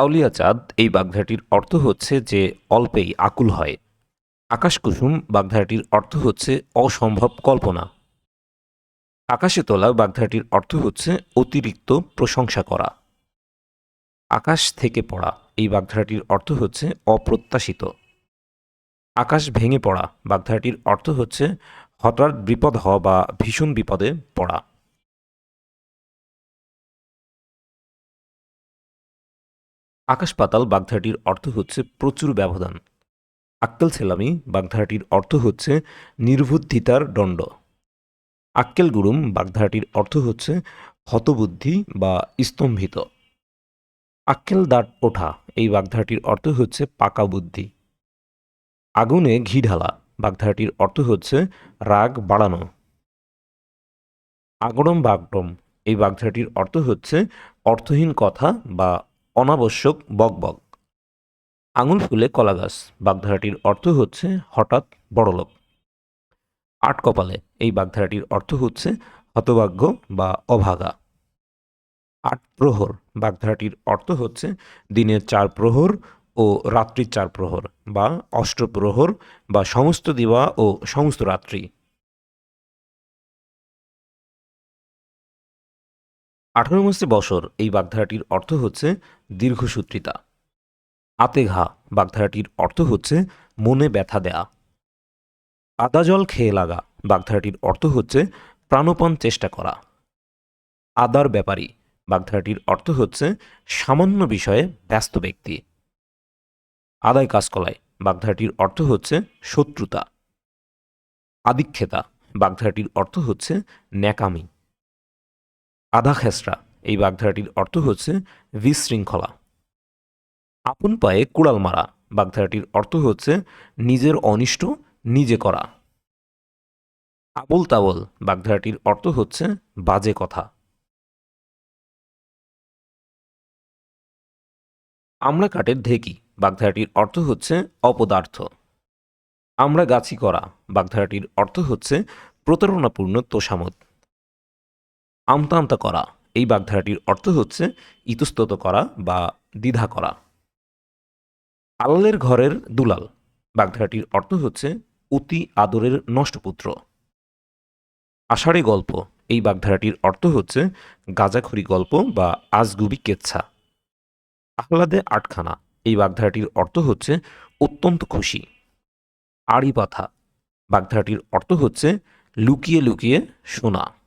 আউলিয়া চাঁদ, এই বাগধারাটির অর্থ হচ্ছে যে অল্পেই আকুল হয়। আকাশকুসুম বাগধারাটির অর্থ হচ্ছে অসম্ভব কল্পনা। আকাশে তোলা বাগধারাটির অর্থ হচ্ছে অতিরিক্ত প্রশংসা করা। আকাশ থেকে পড়া, এই বাগধারাটির অর্থ হচ্ছে অপ্রত্যাশিত। আকাশ ভেঙে পড়া, বাগধারাটির অর্থ হচ্ছে হঠাৎ বিপদ হওয়া বা ভীষণ বিপদে পড়া। আকাশ পাতাল বাগধারাটির অর্থ হচ্ছে প্রচুর ব্যবধান। আক্কেল ছেলামি বাগধারাটির অর্থ হচ্ছে নির্বুদ্ধিতার দণ্ড। আক্কেল গুরুম, বাগধারাটির অর্থ হচ্ছে হতবুদ্ধি বা স্তম্ভিত। আক্কেল দাঁত ওঠা, এই বাগধারাটির অর্থ হচ্ছে পাকা বুদ্ধি। আগুনে ঘি ঢালা, বাগধারাটির অর্থ হচ্ছে রাগ বাড়ানো। আগড়ম বাগডম, এই বাগধারাটির অর্থ হচ্ছে অর্থহীন কথা বা অনাবশ্যক বকবক আঙুল ফুলে কলা গাছ। বাগধারাটির অর্থ হচ্ছে হঠাৎ বড়লোক আট কপালে এই বাগধারাটির অর্থ হচ্ছে হতভাগ্য বা অভাগা। আট প্রহর। বাগধারাটির অর্থ হচ্ছে দিনের চার প্রহর ও রাত্রির চার প্রহর বা অষ্টপ্রহর বা সমস্ত দিবা ও সমস্ত রাত্রি। আঠারো মাসে বছর এই বাগধারাটির অর্থ হচ্ছে দীর্ঘসূত্রিতা। আতে ঘা, বাগধারাটির অর্থ হচ্ছে মনে ব্যথা দেয়া। আদা জল খেয়ে লাগা, বাগধারাটির অর্থ হচ্ছে প্রাণপণ চেষ্টা করা। আদার ব্যাপারী, বাগধারাটির অর্থ হচ্ছে সামান্য বিষয়ে ব্যস্ত ব্যক্তি। আদায় কাজকলায় বাগধারাটির অর্থ হচ্ছে শত্রুতা। আদিক্ষেতা, বাগধারাটির অর্থ হচ্ছে ন্যাকামি। আধা খেসরা এই বাগধারাটির অর্থ হচ্ছে বিশৃঙ্খলা। আপন পায়ে কুড়াল মারা। বাগধারাটির অর্থ হচ্ছে নিজের অনিষ্ট নিজে করা। আবল তাবল বাগধারাটির অর্থ হচ্ছে বাজে কথা। আমরা কাঠের ঢেকি। বাগধারাটির অর্থ হচ্ছে অপদার্থ। আমরা গাছি করা। বাগধারাটির অর্থ হচ্ছে প্রতারণাপূর্ণ তোষামত আমতা আমতা করা। এই বাগধারাটির অর্থ হচ্ছে ইতস্তত করা বা দ্বিধা করা। আলালের ঘরের দুলাল। বাগধারাটির অর্থ হচ্ছে অতি আদরের নষ্টপুত্র। আষাঢ়ে গল্প। এই বাগধারাটির অর্থ হচ্ছে গাজাখড়ি গল্প বা আজগুবি কেচ্ছা। আহ্লাদে আটখানা। এই বাগধারাটির অর্থ হচ্ছে অত্যন্ত খুশি। আড়ি পাথা বাগধারাটির অর্থ হচ্ছে লুকিয়ে লুকিয়ে শোনা।